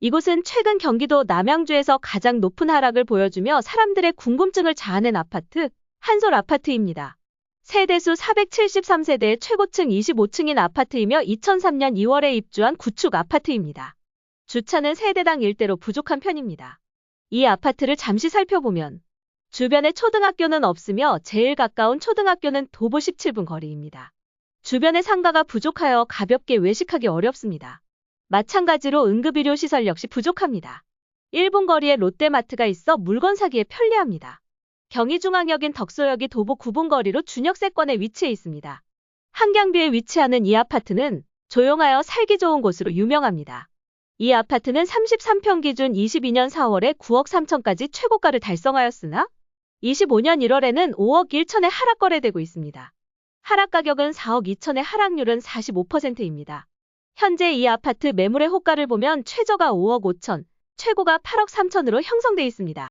이곳은 최근 경기도 남양주에서 가장 높은 하락을 보여주며 사람들의 궁금증을 자아낸 아파트, 한솔 아파트입니다. 세대수 473세대의 최고층 25층인 아파트이며 2003년 2월에 입주한 구축 아파트입니다. 주차는 세대당 일대로 부족한 편입니다. 이 아파트를 잠시 살펴보면 주변에 초등학교는 없으며 제일 가까운 초등학교는 도보 17분 거리입니다. 주변에 상가가 부족하여 가볍게 외식하기 어렵습니다. 마찬가지로 응급의료 시설 역시 부족합니다. 1분 거리에 롯데마트가 있어 물건 사기에 편리합니다. 경의중앙역인 덕소역이 도보 9분 거리로 준역세권에 위치해 있습니다. 한강뷰에 위치하는 이 아파트는 조용하여 살기 좋은 곳으로 유명합니다. 이 아파트는 33평 기준 22년 4월에 9억 3천까지 최고가를 달성하였으나 25년 1월에는 5억 1천에 하락 거래되고 있습니다. 하락 가격은 4억 2천에 하락률은 45%입니다. 현재 이 아파트 매물의 호가를 보면 최저가 5억 5천, 최고가 8억 3천으로 형성돼 있습니다.